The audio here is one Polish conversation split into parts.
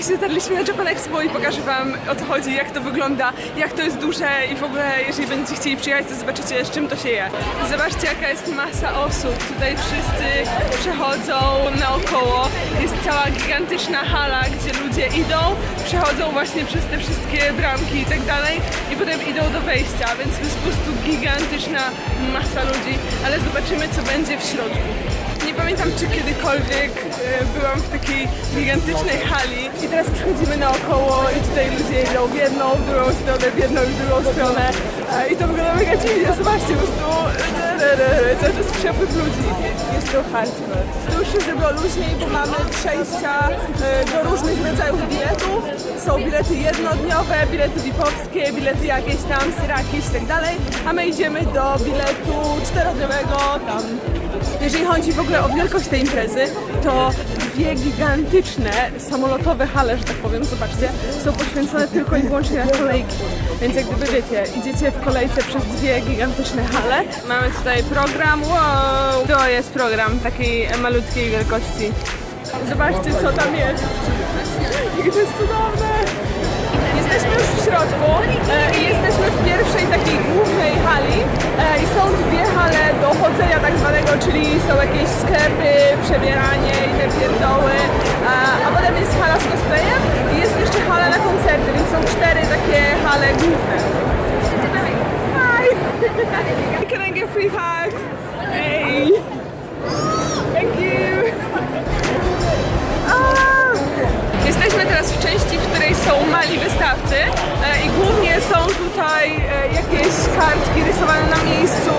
Właśnie dotarliśmy na Japan Expo i pokażę Wam o co chodzi, jak to wygląda, jak to jest duże i w ogóle jeżeli będziecie chcieli przyjechać, to zobaczycie z czym to się je. Zobaczcie jaka jest masa osób. Tutaj wszyscy przechodzą naokoło. Jest cała gigantyczna hala, gdzie ludzie idą, przechodzą właśnie przez te wszystkie bramki i tak dalej i potem idą do wejścia, więc jest po prostu gigantyczna masa ludzi, ale zobaczymy co będzie w środku. Pamiętam, czy kiedykolwiek e, byłam w takiej gigantycznej hali i teraz przechodzimy naokoło i tutaj ludzie idą w jedną, w drugą stronę, w jedną i w drugą stronę E, i to wygląda mega dziwnie, zobaczcie, po prostu e, cały czas przepływ ludzi. Jest to hardcore. Tu już się zrobiło luźniej, bo mamy przejścia do różnych rodzajów biletów. Są bilety jednodniowe, bilety VIP-owskie, bilety jakieś tam, syraki i tak dalej, a my idziemy do biletu czterodniowego tam jeżeli chodzi w ogóle o wielkość tej imprezy, to dwie gigantyczne samolotowe hale, że tak powiem, zobaczcie, są poświęcone tylko i wyłącznie na kolejki. Więc jak gdyby wiecie, idziecie w kolejce przez dwie gigantyczne hale. Mamy tutaj program, wow! To jest program takiej malutkiej wielkości. Zobaczcie co tam jest. Jakie to jest cudowne! Jesteśmy już w środku e, i jesteśmy takiej głównej hali e, i są dwie hale do chodzenia tak zwanego, czyli są jakieś sklepy, przebieranie i te pierdoły, a, a potem jest hala z cosplayem i jest jeszcze hala na koncerty, więc są cztery takie hale główne. Hi! Can I get free hug? Hey! Thank you! Jesteśmy teraz w części, której są mali wystawcy e, i głównie są tutaj e, jakieś kartki rysowane na miejscu,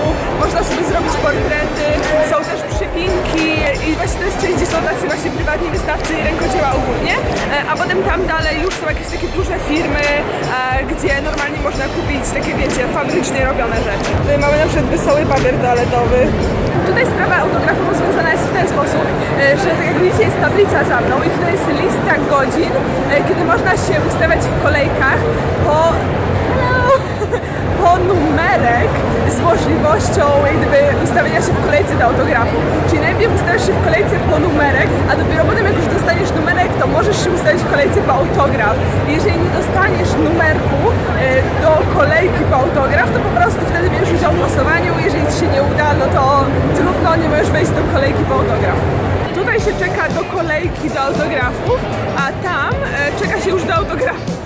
można sobie zrobić portrety, są też przypinki i właśnie to jest część, gdzie są tacy właśnie prywatni wystawcy i rękodzieła ogólnie, e, a potem tam dalej już są jakieś takie duże firmy, e, gdzie normalnie można kupić takie wiecie, fabrycznie robione rzeczy. Tutaj mamy na przykład wesoły papier toaletowy. Tutaj sprawa autografu rozwiązana jest w ten sposób, e, że tak jak widzicie jest tablica za mną i tutaj jest lista godzin, kiedy można się ustawiać w kolejkach po, po numerek z możliwością gdyby ustawienia się w kolejce do autografu. Czyli najpierw ustawiasz się w kolejce po numerek, a dopiero potem jak już dostaniesz numerek, to możesz się ustawić w kolejce po autograf. Jeżeli nie dostaniesz numerku e, do kolejki po autograf, to po prostu wtedy bierzesz udział w losowaniu. Jeżeli ci się nie uda, no to trudno, nie możesz wejść do kolejki po autograf. Tutaj się czeka do kolejki do autografów, a tam e, czeka się już do autografów.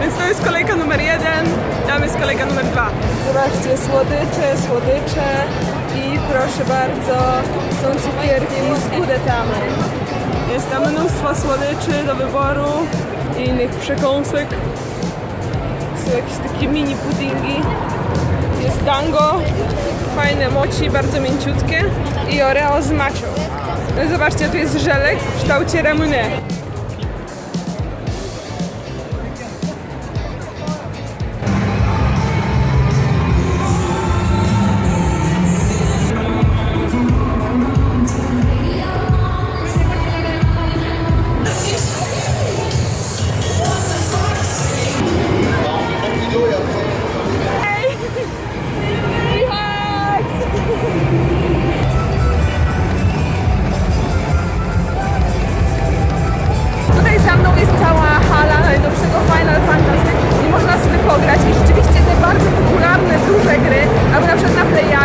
Więc to jest kolejka numer jeden, tam jest kolejka numer dwa. Zobaczcie, słodycze, słodycze i proszę bardzo, są cukierki z gudetami. Jest tam mnóstwo słodyczy do wyboru i innych przekąsek. Są jakieś takie mini puddingi. Jest dango, fajne moci, bardzo mięciutkie i oreo z macią. No Zobaczcie, tu jest żelek w kształcie ramune.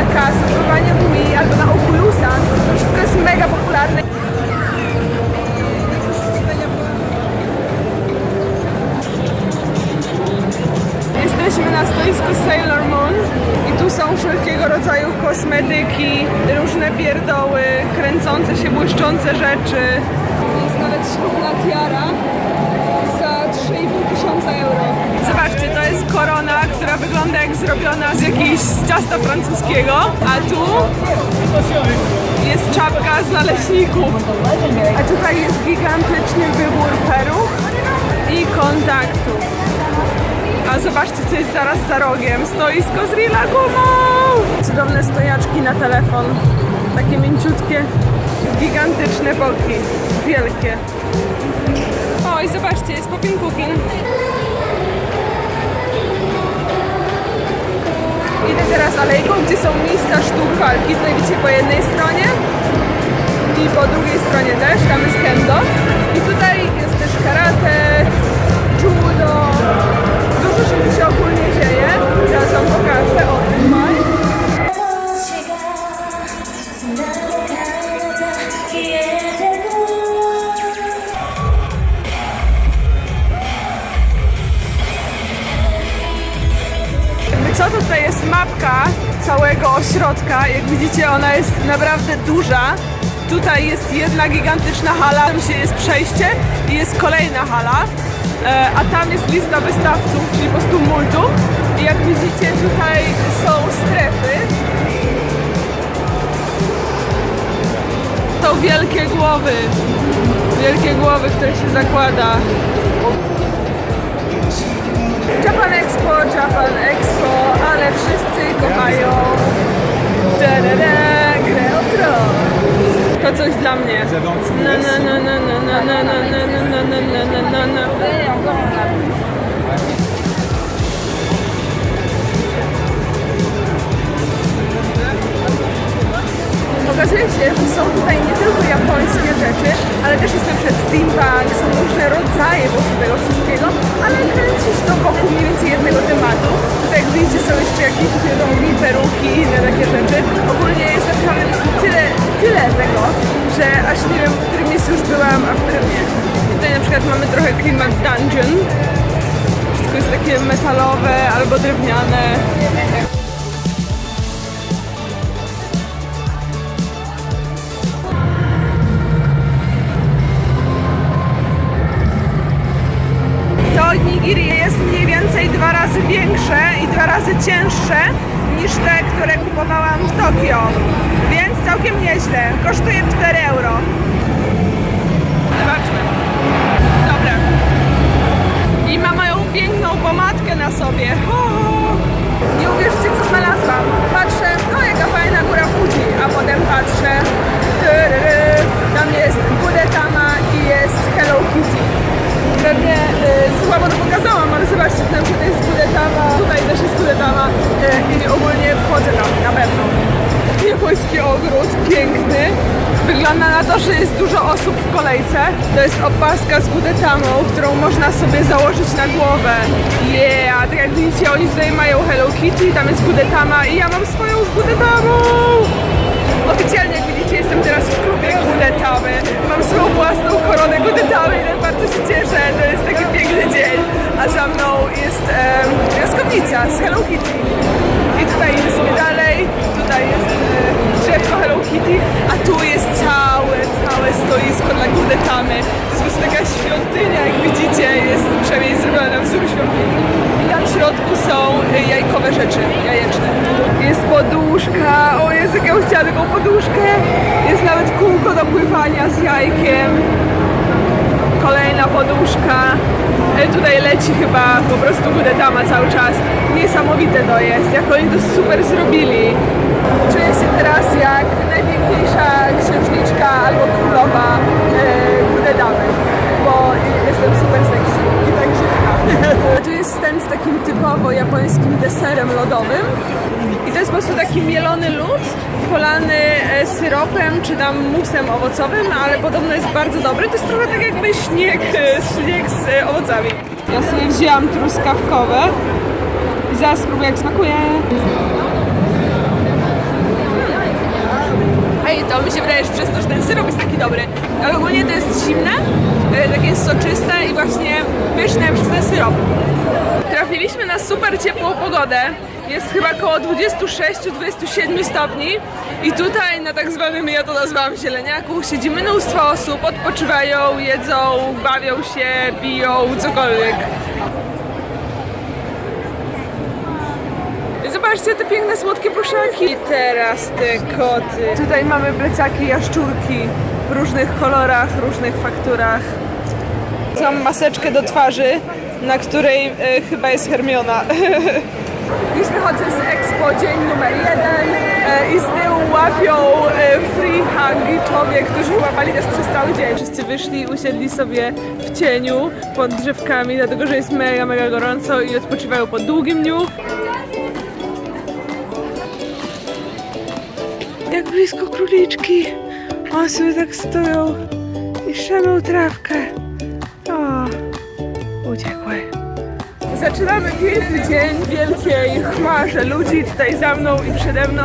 Z używaniem Wii, albo na Oculusa, to wszystko jest mega popularne. Jesteśmy na stoisku Sailor Moon i tu są wszelkiego rodzaju kosmetyki, różne pierdoły, kręcące się, błyszczące rzeczy. Jest nawet ślubna tiara która wygląda jak zrobiona z jakiegoś ciasta francuskiego, a tu jest czapka z naleśników. A tutaj jest gigantyczny wybór peruch i kontaktów. A zobaczcie, co jest zaraz za rogiem. Stoisko z Rilagumą! Cudowne stojaczki na telefon. Takie mięciutkie, gigantyczne boki. Wielkie. O, i zobaczcie, jest Poppin Cooking. idę teraz alejką, gdzie są miejsca sztuk walki. Znajdziecie po jednej stronie i po drugiej stronie też, tam jest kendo. I tutaj jest też karate, judo. Dużo się ogólnie dzieje. Teraz wam pokażę. O, mapka całego ośrodka. Jak widzicie, ona jest naprawdę duża. Tutaj jest jedna gigantyczna hala, tam się jest przejście i jest kolejna hala. E, A tam jest lista wystawców, czyli po prostu multum. I jak widzicie, tutaj są strefy. To wielkie głowy. Wielkie głowy, które się zakłada. Japan mnie. Na, na, na, na, na, na, na, na, na, na, na, na, na, na, na. Okazuje się, że są tutaj nie tylko japońskie rzeczy, ale też jest na przykład steampunk, są różne rodzaje po prostu tego wszystkiego, ale kręci się to wokół mniej więcej jednego tematu. Tutaj jak widzicie są jeszcze jakieś pierogi, peruki i inne takie rzeczy. Ogólnie jest naprawdę tyle, tyle tego, że aż nie wiem, w którym miejscu już byłam, a w którym nie. Tutaj na przykład mamy trochę klimat dungeon. Wszystko jest takie metalowe albo drewniane. Nigiri jest mniej więcej dwa razy większe i dwa razy cięższe niż te, które kupowałam w Tokio. Więc całkiem nieźle. Kosztuje 4 euro. Zobaczmy. Dobra. I ma moją piękną pomadkę na sobie. Nie uwierzycie, co znalazłam. Budetamą, którą można sobie założyć na głowę. Yeah, tak jak widzicie, oni tutaj mają Hello Kitty, tam jest Budetama i ja mam swoją z Budetamą. Oficjalnie, jak widzicie, jestem teraz w klubie Gudetamy. Mam swoją własną koronę Gudetamy i bardzo się Leci chyba po prostu Gudetama cały czas. Niesamowite to jest, jak oni to super zrobili. Czuję się teraz jak najpiękniejsza księżniczka albo królowa e, Gudetamy, bo jestem super sexy i tak żywka. Tu jest stand z takim typowo japońskim deserem lodowym. I to jest po prostu taki mielony lód, polany e, syropem czy tam musem owocowym, ale podobno jest bardzo dobry. To jest trochę tak jakby śnieg, e, śnieg z e, owocami. Ja sobie wzięłam truskawkowe i zaraz spróbuję jak smakuje. Ej, to mi się wydaje, że przez to, że ten syrop jest taki dobry. Ale ogólnie to jest zimne, e, takie soczyste i właśnie pyszne przez ten syrop. Na super ciepłą pogodę. Jest chyba około 26-27 stopni i tutaj na tak zwanym, ja to nazwałam zieleniaku, siedzi mnóstwo osób, odpoczywają, jedzą, bawią się, biją, cokolwiek. Zobaczcie te piękne, słodkie pluszaki. I teraz te koty. Tutaj mamy plecaki jaszczurki w różnych kolorach, różnych fakturach. Mam maseczkę do twarzy, na której e, chyba jest Hermiona. Już wychodzę z Expo, dzień numer jeden e, i z tyłu łapią e, free hugiczowie, którzy łapali też przez cały dzień. Wszyscy wyszli, usiedli sobie w cieniu pod drzewkami, dlatego że jest mega, mega gorąco i odpoczywają po długim dniu. Jak blisko króliczki. One sobie tak stoją i szamią trawkę. Zaczynamy piękny dzień w wielkiej chmarze ludzi tutaj za mną i przede mną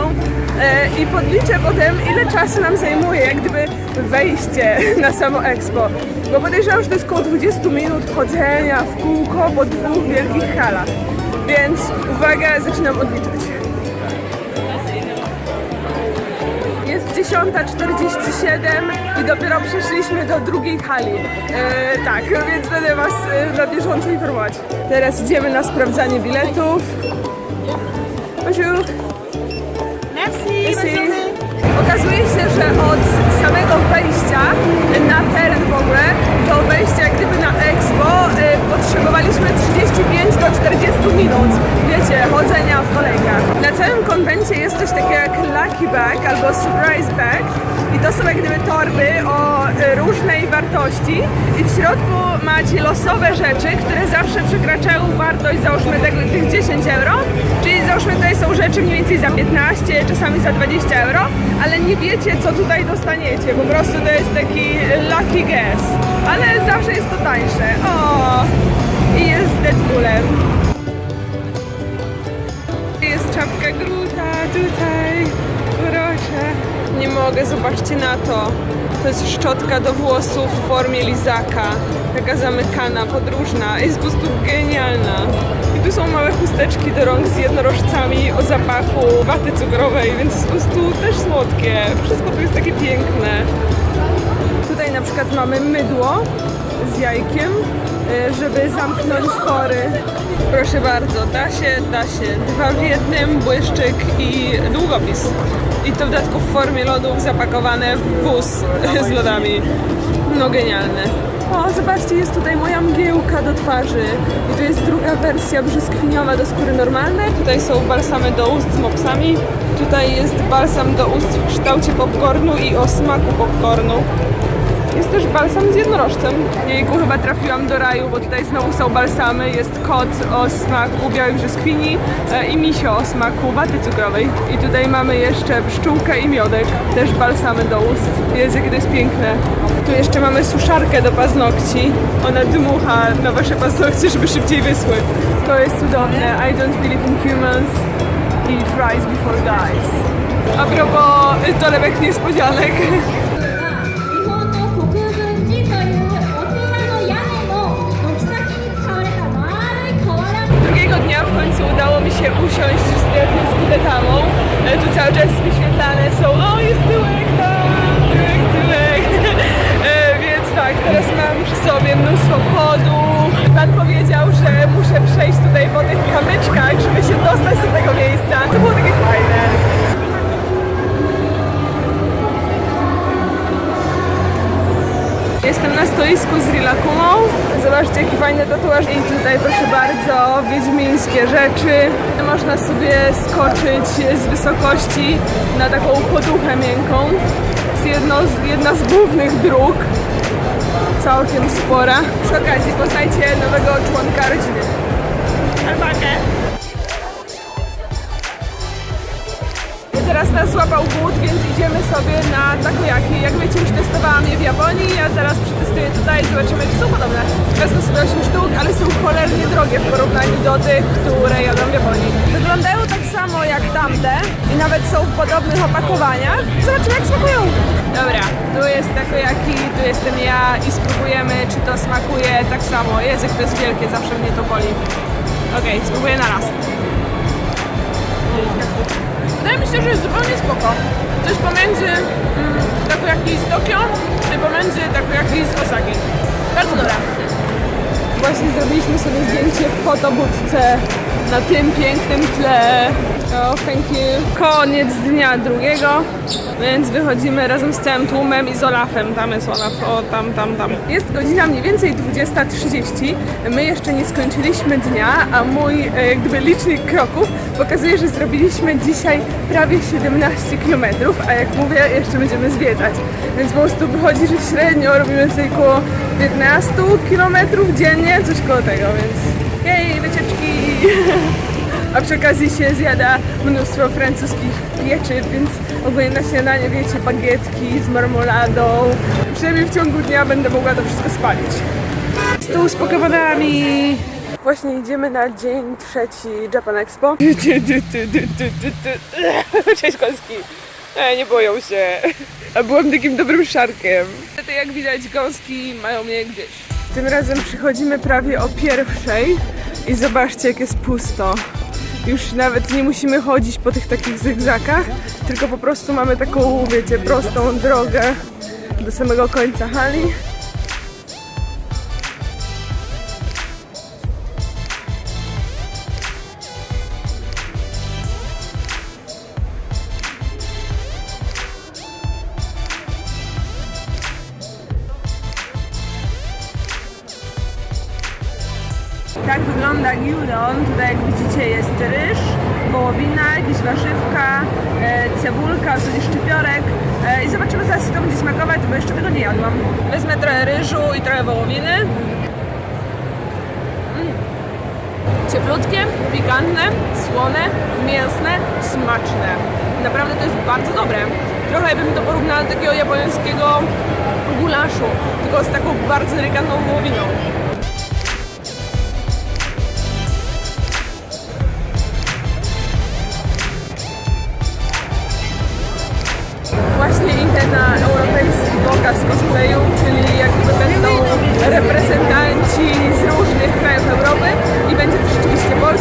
e, i podliczę potem ile czasu nam zajmuje jak gdyby wejście na samo Expo. Bo podejrzewam, że to jest około 20 minut chodzenia w kółko po dwóch wielkich halach. Więc uwaga, zaczynam odliczać. 10.47 i dopiero przeszliśmy do drugiej hali. E, tak, więc będę Was e, na bieżąco informować. Teraz idziemy na sprawdzanie biletów. Basiu, Merci, Merci. Okazuje się, że od samego wejścia na teren w ogóle do wejścia jak gdyby na Expo y, potrzebowaliśmy 35 do 40 minut, wiecie, chodzenia w kolejkach. Na całym konwencie jest coś takiego jak Lucky Bag albo Surprise Bag i to są jak gdyby torby o y, różnej wartości i w środku macie losowe rzeczy, które zawsze przekraczają wartość załóżmy tego- tych 10 euro, czyli załóżmy tutaj są rzeczy mniej więcej za 15, czasami za 20 euro, ale nie wiecie co tutaj dostaniecie, po prostu to jest taki lucky guess, ale zawsze jest to tańsze. O! I jest Deadpoolem. Jest czapka Gruta tutaj, proszę. Nie mogę, zobaczcie na to. To jest szczotka do włosów w formie lizaka. Taka zamykana, podróżna. Jest po prostu genialna. I tu są małe chusteczki do rąk z jednorożcami o zapachu waty cukrowej, więc jest po prostu też słodkie. Wszystko tu jest takie piękne. Tutaj na przykład mamy mydło z jajkiem, żeby zamknąć pory. Proszę bardzo, da się, da się. Dwa w jednym, błyszczyk i długopis. I to w dodatku w formie lodów zapakowane w wóz z lodami. No genialne. O, zobaczcie, jest tutaj moja mgiełka do twarzy. I tu jest druga wersja brzoskwiniowa do skóry normalnej. Tutaj są balsamy do ust z mopsami. Tutaj jest balsam do ust w kształcie popcornu i o smaku popcornu. Jest też balsam z jednorożcem. Jejku, chyba trafiłam do raju, bo tutaj znowu są balsamy. Jest kot o smaku białej brzoskwini e, i misio o smaku waty cukrowej. I tutaj mamy jeszcze pszczółkę i miodek, też balsamy do ust. Jest, jakie to jest piękne. Tu jeszcze mamy suszarkę do paznokci. Ona dmucha na wasze paznokcie, żeby szybciej wyschły. To jest cudowne. I don't believe in humans. Eat fries before guys. A propos torebek niespodzianek. końcu udało mi się usiąść w strefie z biletami. E, Tu cały czas wyświetlane są, o jest tyłek Zobaczcie, jaki fajny tatuaż. I tutaj, proszę bardzo, wiedźmińskie rzeczy. Można sobie skoczyć z wysokości na taką poduchę miękką. Jest jedno jedna z głównych dróg. Całkiem spora. Przy okazji poznajcie nowego członka rodziny. Teraz nas złapał głód, więc idziemy sobie na takoyaki. Jak wiecie, już testowałam je w Japonii, a teraz przetestuję tutaj zobaczymy, czy są podobne. Wezmę sobie 8 sztuk, ale są cholernie drogie w porównaniu do tych, które jadą w Japonii. Wyglądają tak samo jak tamte i nawet są w podobnych opakowaniach. Zobaczymy, jak smakują. Dobra, tu jest takoyaki, tu jestem ja i spróbujemy, czy to smakuje tak samo. Język to jest wielkie, zawsze mnie to boli. Okej, spróbuję na raz. Wydaje mi się, że jest zupełnie spoko. Coś pomiędzy mm, takoyaki z Tokio i pomiędzy takoyaki z Osaki. Bardzo dobra. Właśnie zrobiliśmy sobie zdjęcie w fotobudce na tym pięknym tle. Oh, thank you. Koniec dnia drugiego, więc wychodzimy razem z całym tłumem i z Olafem. Tam jest Olaf, o tam, tam, tam. Jest godzina mniej więcej 20.30. My jeszcze nie skończyliśmy dnia, a mój e, jak gdyby licznik kroków pokazuje, że zrobiliśmy dzisiaj prawie 17 km, a jak mówię, jeszcze będziemy zwiedzać. Więc po prostu wychodzi, że średnio robimy tutaj około 15 km dziennie, coś koło tego, więc jej, wycieczki! A przy okazji się zjada mnóstwo francuskich pieczy, więc ogólnie na śniadanie wiecie, bagietki z marmoladą. Przynajmniej w ciągu dnia będę mogła to wszystko spalić. Stół z pokemonami! Właśnie idziemy na dzień trzeci Japan Expo. Cześć koski! E, nie boją się. A byłam takim dobrym szarkiem. To jak widać gąski mają mnie gdzieś. Tym razem przychodzimy prawie o pierwszej i zobaczcie jak jest pusto. już nawet nie musimy chodzić po tych takich zygzakach, tylko po prostu mamy taką, wiecie, prostą drogę do samego końca hali. Wygląda Giudon. Tutaj jak widzicie jest ryż, wołowina, jakieś warzywka, e, cebulka, w zasadzie. E, I zobaczymy zaraz, jak to będzie smakować, bo jeszcze tego nie jadłam. Wezmę trochę ryżu i trochę wołowiny. Mm. Cieplutkie, pikantne, słone, mięsne, smaczne. Naprawdę to jest bardzo dobre. Trochę bym to porównała do takiego japońskiego gulaszu, tylko z taką bardzo delikatną wołowiną.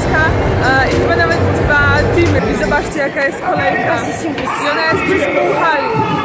Polska e, i chyba nawet dwa teamy. I zobaczcie jaka jest kolejka. I ona jest przez pół hali.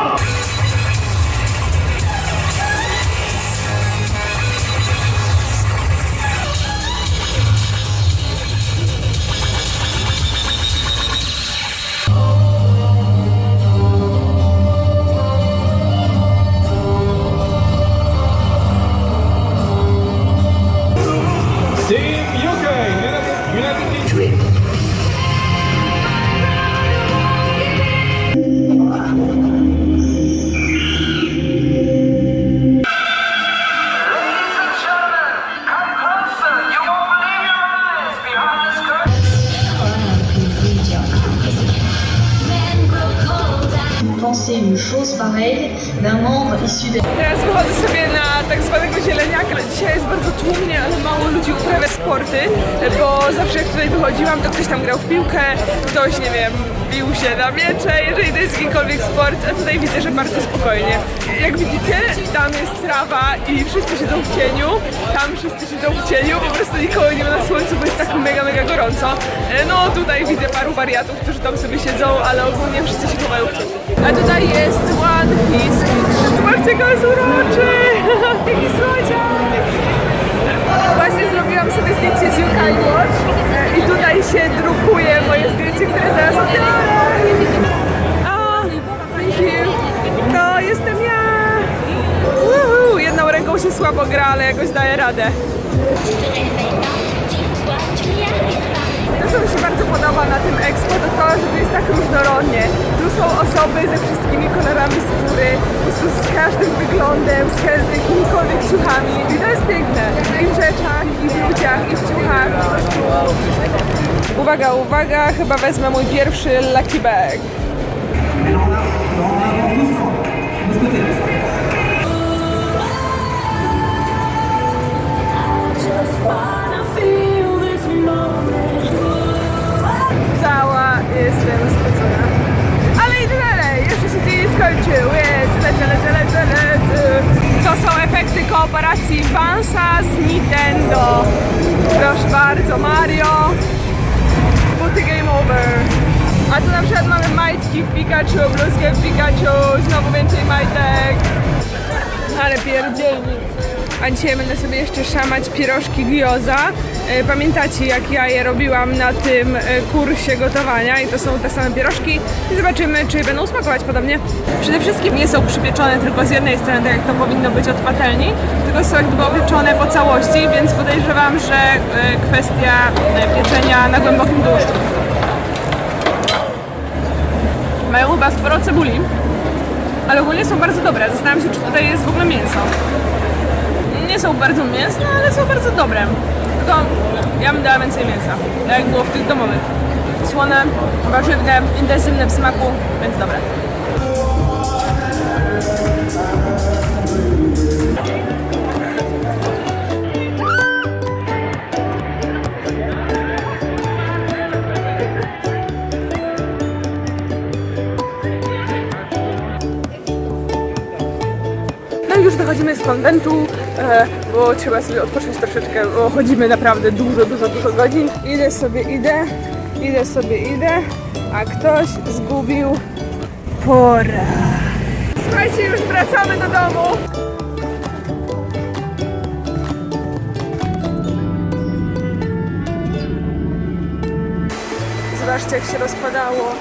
D'un membre issu de Teraz wychodzę sobie na tak zwanego zieleniaka. Dzisiaj jest bardzo tłumnie, ale mało ludzi uprawia sporty, bo zawsze jak tutaj wychodziłam, to ktoś tam grał w piłkę, ktoś, nie wiem, bił się na miecze, jeżeli to jest jakikolwiek sport, a tutaj widzę, że bardzo spokojnie. Jak widzicie, tam jest trawa i wszyscy siedzą w cieniu, tam wszyscy siedzą w cieniu, po prostu nikogo nie ma na słońcu, bo jest tak mega, mega gorąco. E, No tutaj widzę paru wariatów, którzy tam sobie siedzą, ale ogólnie wszyscy się chowają w cieniu. A tutaj jest Piece. Zobaczcie, on jest uroczy! Jaki słodziak! Właśnie zrobiłam sobie zdjęcie z UK Watch i tutaj się drukuje moje zdjęcie, które zaraz odbiorę. You. To jestem ja! Woohoo! Jedną ręką się słabo gra, ale jakoś daje radę. To, co mi się bardzo podoba na tym expo, to, że tu jest tak różnorodnie. Tu są osoby ze wszystkimi kolorami skóry, po z każdym wyglądem, z jakimikolwiek ciuchami. I to jest piękne. I w rzeczach, i w ludziach, i w ciuchach. Uwaga, uwaga, chyba wezmę mój pierwszy lucky bag. A dzisiaj będę sobie jeszcze szamać pierożki gyoza. E, Pamiętacie jak ja je robiłam na tym e, kursie gotowania i to są te same pierożki i zobaczymy czy będą smakować podobnie. Przede wszystkim nie są przypieczone tylko z jednej strony, tak jak to powinno być od patelni, tylko są jak gdyby opieczone po całości, więc podejrzewam, że e, kwestia pieczenia na głębokim tłuszczu. Mają chyba sporo cebuli, ale ogólnie są bardzo dobre. Zastanawiam się, czy tutaj jest w ogóle mięso. Nie są bardzo mięsne, ale są bardzo dobre. Tylko ja bym dała więcej mięsa, tak jak było w tych domowych. Słone, warzywne, intensywne w smaku, więc dobre. No już wychodzimy z konwentu, bo trzeba sobie odpocząć troszeczkę, bo chodzimy naprawdę dużo, dużo, dużo godzin. Idę sobie, idę Idę sobie, idę, a ktoś zgubił porę. Słuchajcie, już wracamy do domu. Zobaczcie, jak się rozpadało.